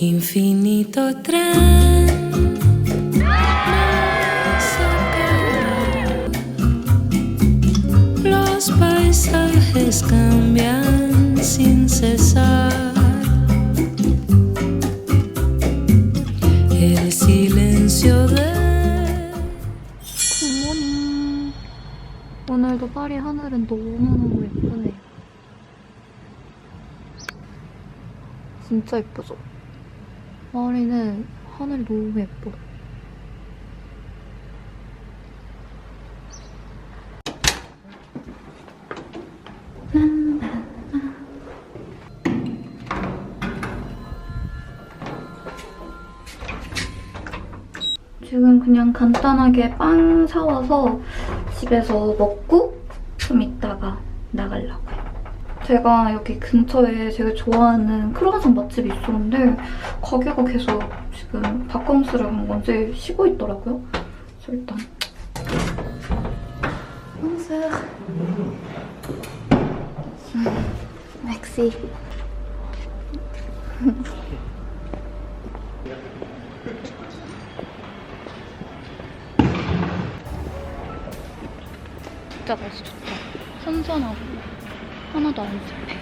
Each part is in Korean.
Infinito tren. nos sacará. Los paisajes cambian sin cesar. El silencio de 굿모닝. 오늘도 파리 하늘은 너무너무 예쁘네요. 진짜 예쁘죠? 파리는 하늘이 너무 예뻐. 지금 그냥 간단하게 빵 사와서 집에서 먹고 좀 이따가 나가려고요. 제가 여기 근처에 제가 좋아하는 크루아상 맛집이 있었는데 가게가 계속 지금 바캉스를 간 건지 쉬고 있더라고요. 그래서 일단 Bonjour. Merci. 진짜 날씨 좋다. 선선하고 하나도 안 습해.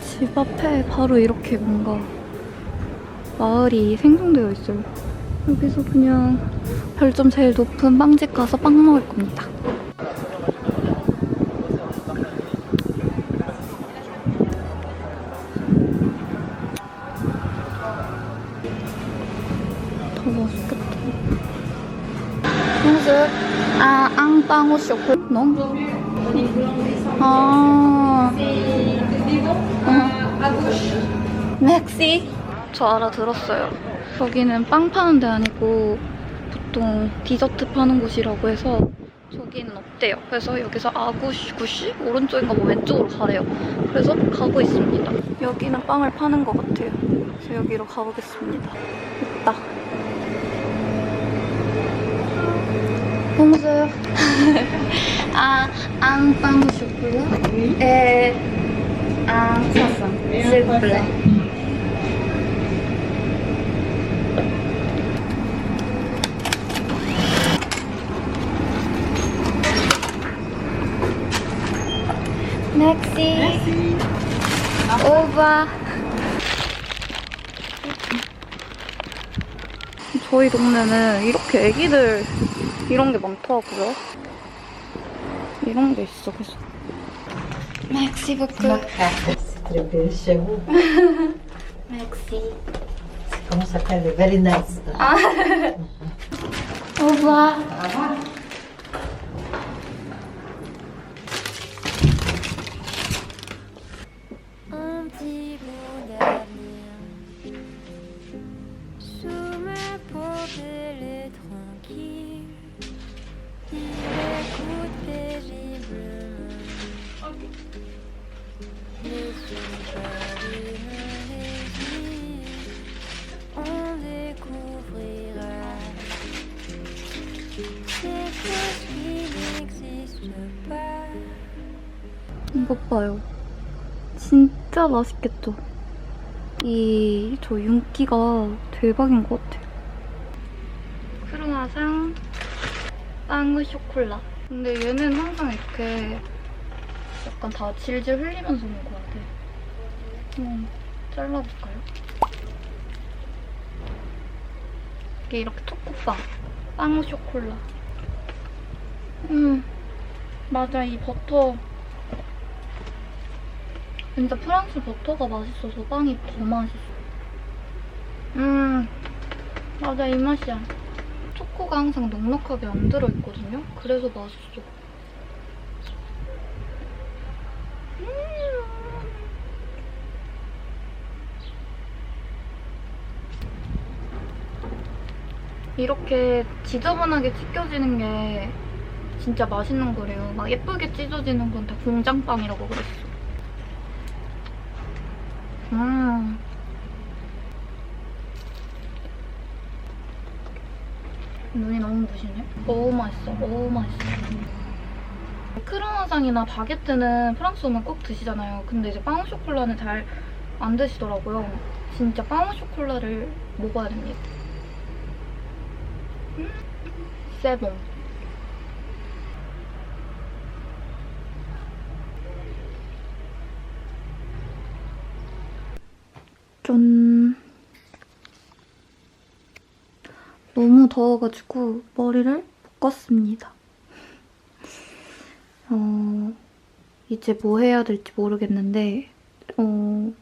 집 앞에 바로 이렇게 뭔가 마을이 생성되어 있어요. 여기서 그냥 별점 제일 높은 빵집 가서 빵 먹을 겁니다. 더 맛있겠다. Bonjour. 아, 앙빵 chocolat. Non? 아. 맥시. 저 알아들었어요. 여기는 빵 파는 데 아니고 보통 디저트 파는 곳이라고 해서 저기는 없대요. 그래서 여기서 아구시 구시 오른쪽인가 뭐 왼쪽으로 가래요. 그래서 가고 있습니다. 여기는 빵을 파는 것 같아요. 그래서 여기로 가보겠습니다. 있다. Bonjour. ah, un pain au chocolat et un croissant, s'il vous plaît. Merci. Au revoir. 저희 동네는 이렇게 애기들 이런 게 많더라고요. 이런 게 있어, 계속. Merci beaucoup. C'est très bien chez vous. Merci. Comment ça s'appelle? Very nice. Au revoir. un 이것 봐요. 진짜 맛있겠죠? 이, 저 윤기가 대박인 것 같아요. 크루아상, 빵우 쇼콜라. 근데 얘는 항상 이렇게 약간 다 질질 흘리면서 먹어야 돼. 한번 잘라볼까요? 이게 이렇게 초코빵. 빵우 쇼콜라. 음, 맞아. 이 버터 진짜 프랑스 버터가 맛있어서 빵이 더 맛있어. 음, 맞아, 이 맛이야. 초코가 항상 넉넉하게 안 들어있거든요? 그래서 맛있어. 음. 이렇게 지저분하게 찢겨지는 게 진짜 맛있는 거래요. 막 예쁘게 찢어지는 건 다 공장빵이라고 그랬어. 음. 눈이 너무 부시네. 너무 맛있어. 너무 맛있어. 크로와상이나 바게트는 프랑스 오면 꼭 드시잖아요. 근데 이제 빵 쇼콜라는 잘 안 드시더라고요. 진짜 빵 쇼콜라를 먹어야 됩니다. 음, 세봉. 짠. 너무 더워가지고 머리를 묶었습니다. 어, 이제 뭐 해야 될지 모르겠는데, 어,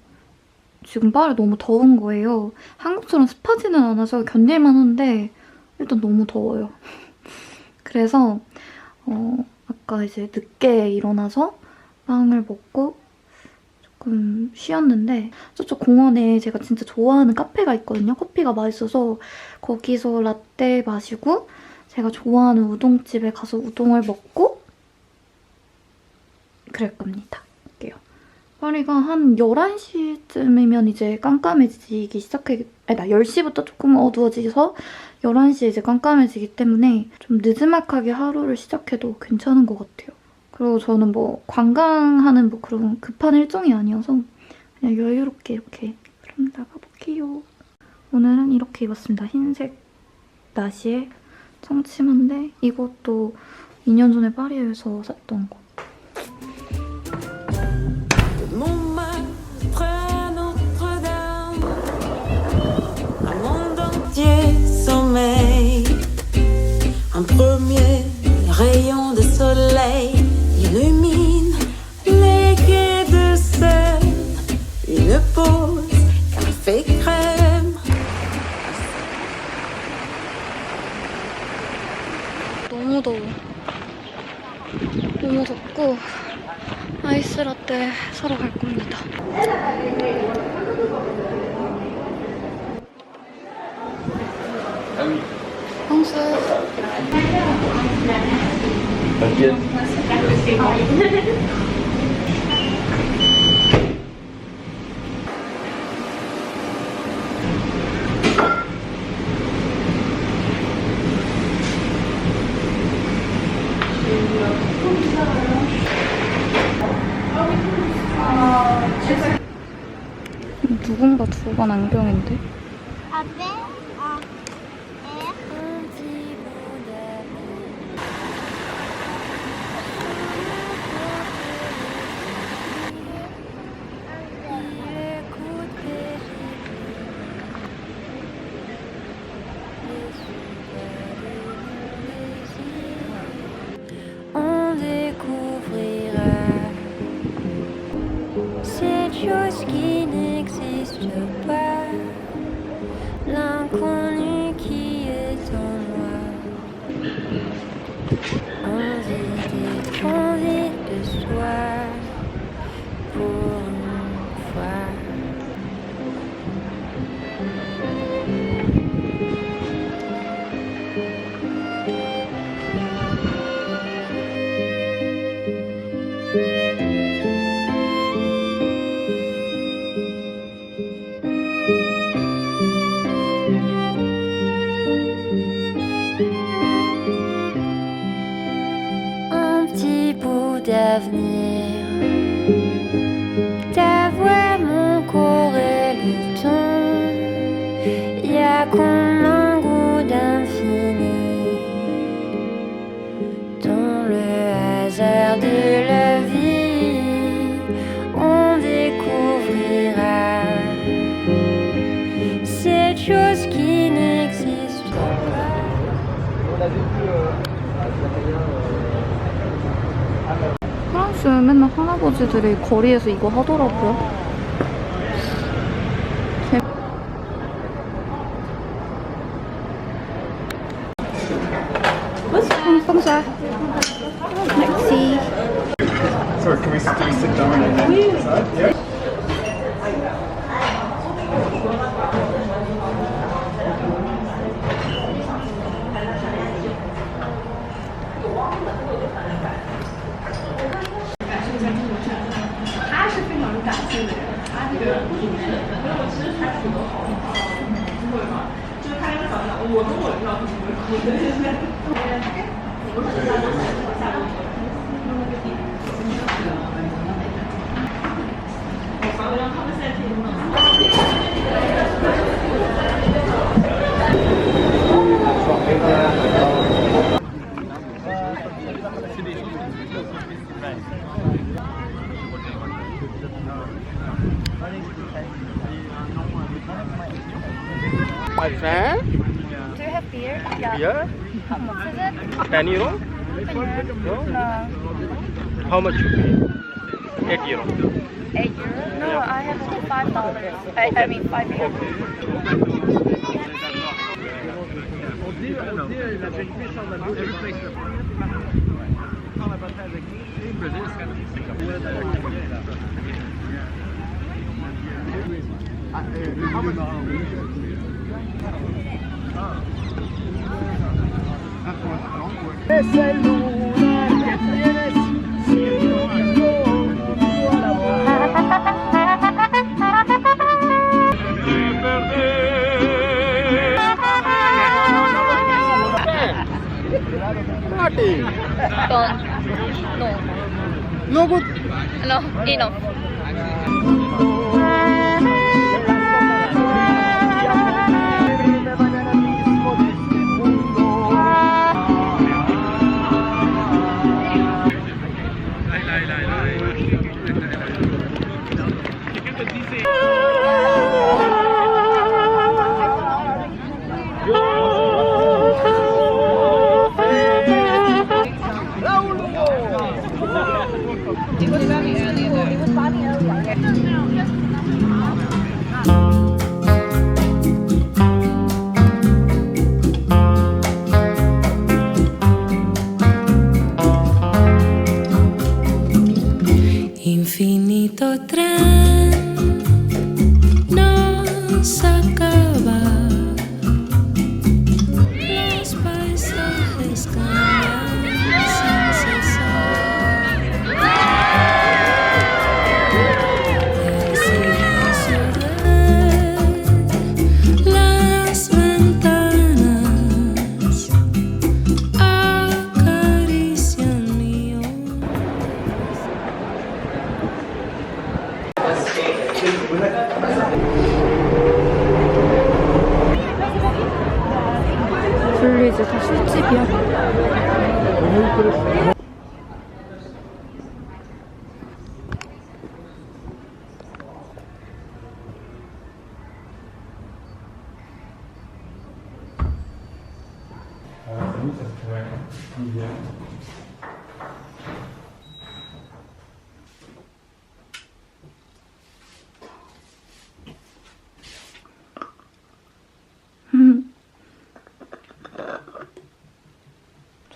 지금 파리 너무 더운 거예요. 한국처럼 습하지는 않아서 견딜만 한데, 일단 너무 더워요. 그래서, 어, 아까 이제 늦게 일어나서 빵을 먹고 조금 쉬었는데, 저쪽 공원에 제가 진짜 좋아하는 카페가 있거든요. 커피가 맛있어서 거기서 라떼 마시고, 제가 좋아하는 우동집에 가서 우동을 먹고, 그럴 겁니다. 할게요. 파리가 한 11시쯤이면 이제 깜깜해지기 시작해, 아니, 나 10시부터 조금 어두워지서 11시에 이제 깜깜해지기 때문에 좀 느즈막하게 하루를 시작해도 괜찮은 것 같아요. 그리고 저는 뭐 관광하는 뭐 그런 급한 일정이 아니어서 그냥 여유롭게 이렇게 그럼 나가볼게요. 오늘은 이렇게 입었습니다. 흰색 나시에 청치마인데 이것도 2년 전에 파리에서 샀던 거. Un 덥고 아이스 라떼 사러 갈 겁니다. ask. 할아버지들이 거리에서 이거 하더라고요. 10 euro. No? How much you pay? 8 euro. Eight euro? No, I have only five dollars. I, I mean five euro. Es el que tienes siendo. Don't. No. No good. No. Enough.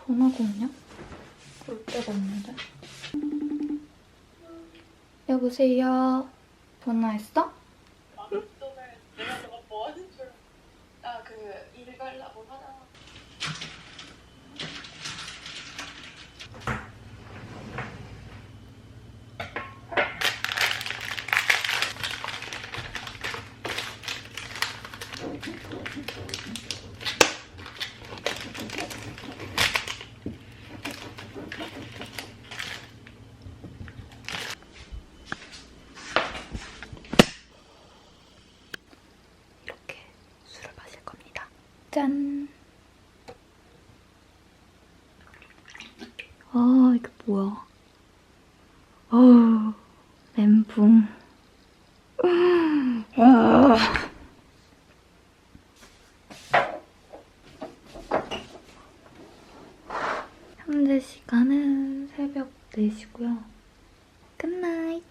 전화가 오냐? 올 데가 없는데. 여보세요. 전화했어? 이렇게 술을 마실 겁니다. 짠. 아, 이게 뭐야. 어우, 멘붕. 아. 현재 시간은 새벽 4시고요. 굿나잇.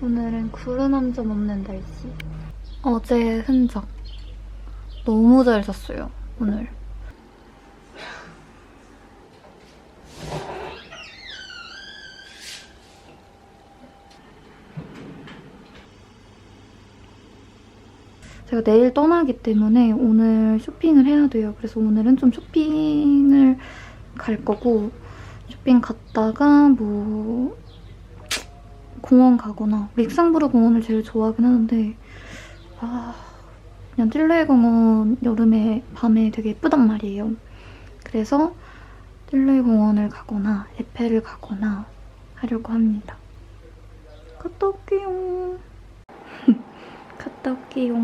오늘은 구름 한 점 없는 날씨. 어제의 흔적. 너무 잘 잤어요, 오늘. 제가 내일 떠나기 때문에 오늘 쇼핑을 해야 돼요. 그래서 오늘은 좀 쇼핑을 갈 거고, 쇼핑 갔다가 뭐, 공원 가거나 릭상브르 공원을 제일 좋아하긴 하는데 아 그냥 틸레 공원 여름에 밤에 되게 예쁘단 말이에요. 그래서 틸레 공원을 가거나 에펠을 가거나 하려고 합니다. 갔다 올게요. 갔다 올게요.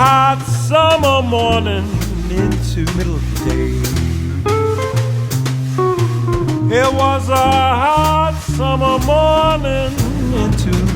Hot summer morning into middle of the day. It was a hot summer morning into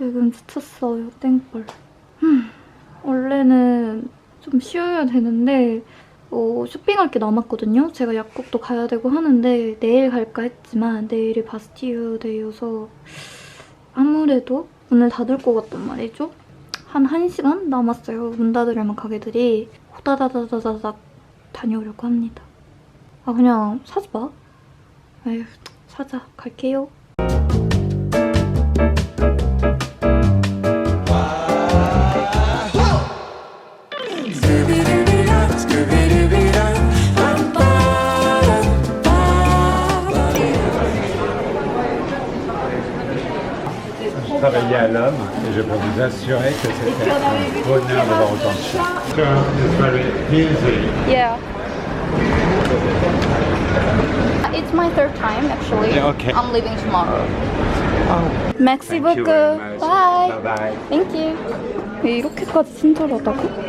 지금 지쳤어요, 땡벌. 흠, 원래는 좀 쉬어야 되는데 어, 쇼핑할 게 남았거든요. 제가 약국도 가야 되고 하는데 내일 갈까 했지만 내일이 바스티유 데이여서 아무래도 문을 닫을 것 같단 말이죠. 한 1시간 남았어요. 문 닫으려면 가게들이 호다다다다다닥 다녀오려고 합니다. 아 그냥 사지 마. 에휴 사자. 갈게요. Je travaillais à l'homme et je peux vous assurer que c'était un bonheur d'avoir autant de chiens. It's very easy. Yeah. It's my third time actually. Yeah, okay. I'm leaving tomorrow. Merci Thank you beaucoup. very much. Bye. Bye-bye. Thank you. 왜 이렇게까지 친절하다고?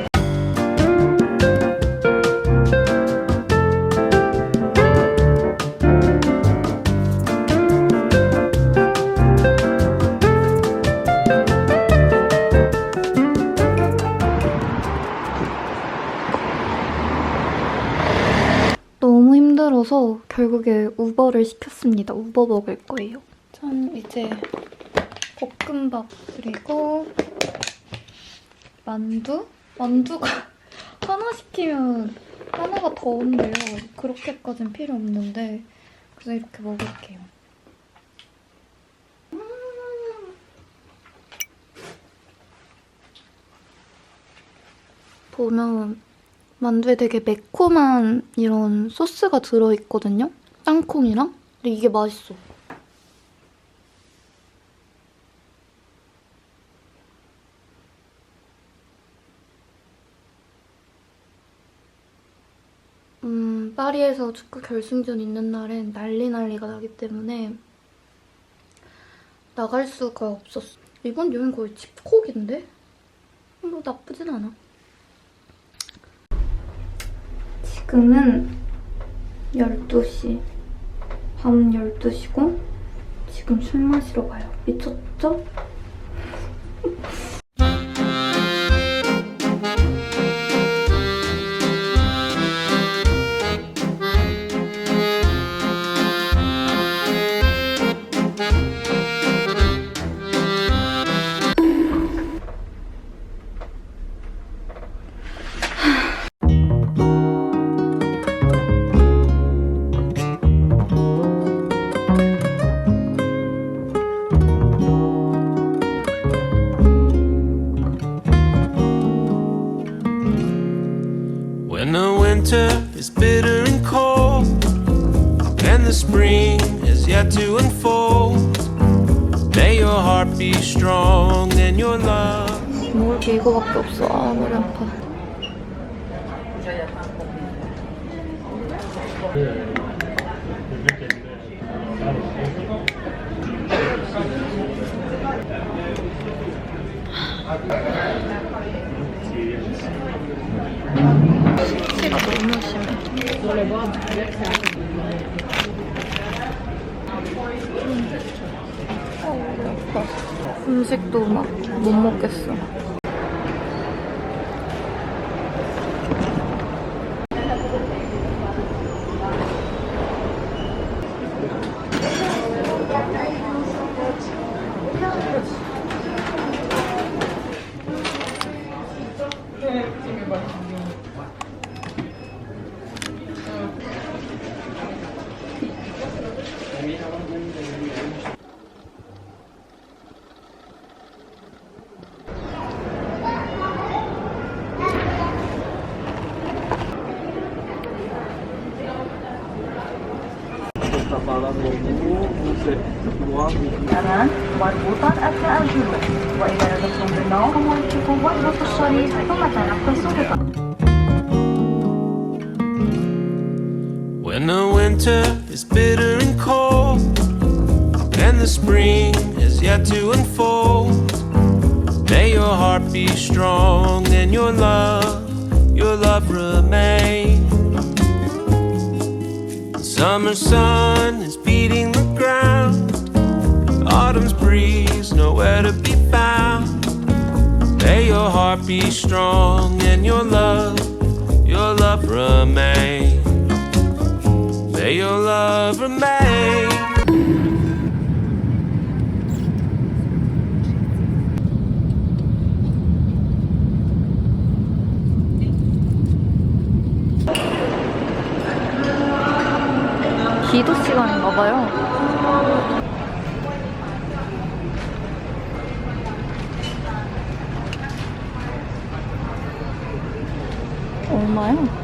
우버를 시켰습니다. 우버 먹을 거예요. 전 이제 볶음밥 그리고 만두? 만두가 하나 시키면 하나가 더 온대요. 그렇게까진 필요 없는데 그래서 이렇게 먹을게요. 음. 보면 만두에 되게 매콤한 이런 소스가 들어있거든요? 땅콩이랑? 근데 이게 맛있어. 음, 파리에서 축구 결승전 있는 날엔 난리 난리가 나기 때문에 나갈 수가 없었어. 이번 여행 거의 집콕인데? 뭐 나쁘진 않아. 지금은 12시. 밤 12시고 지금 술 마시러 가요. 미쳤죠? Heart be strong and your love. 먹을 게 이거밖에 없어. 아, 머리 아파. 식기가 너무 심해. 음식도 막 못 먹겠어. أمان مربوطا أثناء الجلوس وإذا رغبتم بالنوم فموقفوا واربطوا الشريط ثم تنقصوا بقى When the winter is bitter and cold, and the spring is yet to unfold, may your heart be strong and your love, your love remain. Summer sun autumn's breeze nowhere to be found. May your heart be strong and your love, your love remain. May your love remain. 기도 시간인가 봐요. Mới một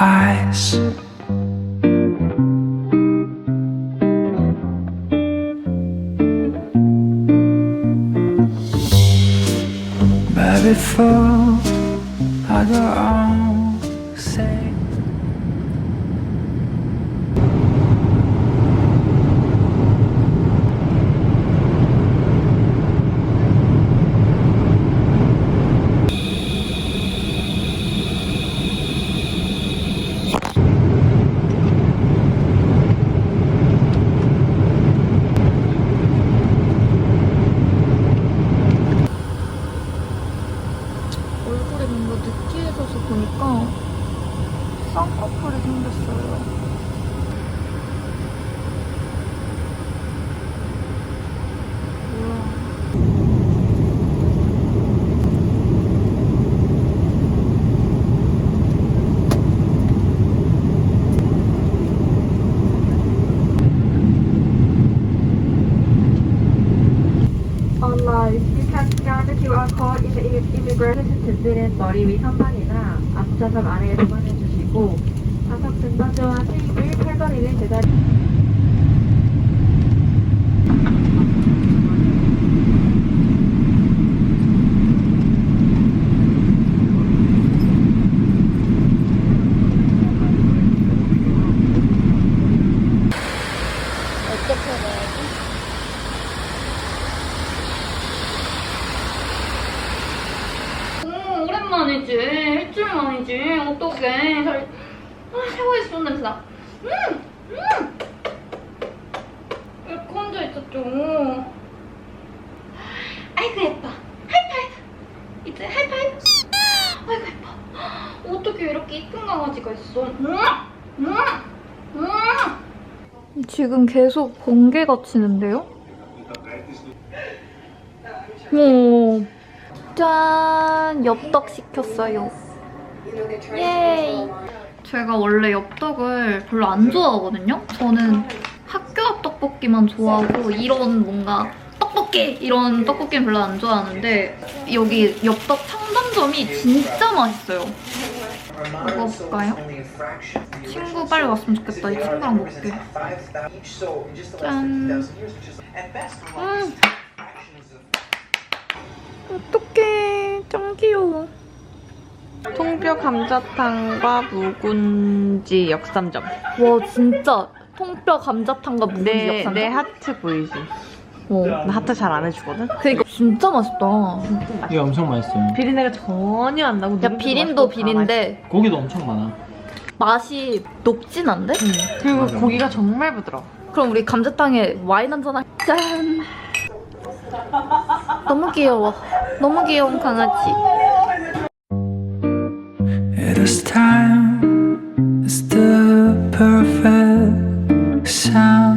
eyes. But before 브레스트들은 머리 위 선반이나 앞좌석 아래에 보관해 주시고 좌석 등받이와 테이블, 팔걸이를 제자리 오, 오랜만이지. 일주일 만이지. 어떡해. 잘, 아, 샤워에서 좋은 냄새 나. 음! 음! 이렇게 혼자 있었죠. 아이고, 예뻐. 하이파이브. 이제 하이파이브. 아이고, 예뻐. 어떻게 이렇게 이쁜 강아지가 있어. 음! 음! 음! 지금 계속 번개가 치는데요? 오. 짠! 엽떡 시켰어요. 예이! 제가 원래 엽떡을 별로 안 좋아하거든요? 저는 학교 앞 떡볶이만 좋아하고 이런 뭔가 떡볶이! 이런 떡볶이는 별로 안 좋아하는데 여기 엽떡 상점점이 진짜 맛있어요. 먹어볼까요? 친구 빨리 왔으면 좋겠다. 이 친구랑 먹게. 짠! 음! 어떡해. 짱 귀여워. 통뼈 감자탕과 묵은지 역삼점. 와 진짜 통뼈 감자탕과 묵은지 내, 역삼. 내 하트 보이지? 어. 나 하트 잘 안 해주거든? 그니까 진짜 맛있다. 이게 엄청 맛있어요. 비린내가 전혀 안 나고 야 비린도 비린데 고기도 엄청 많아. 맛이 녹진 않대? 그리고 맞아. 고기가 정말 부드러워. 그럼 우리 감자탕에 와인 한잔 할. 짠. 너무 귀여워. 너무 귀여운 강아지. This time is the perfect sound.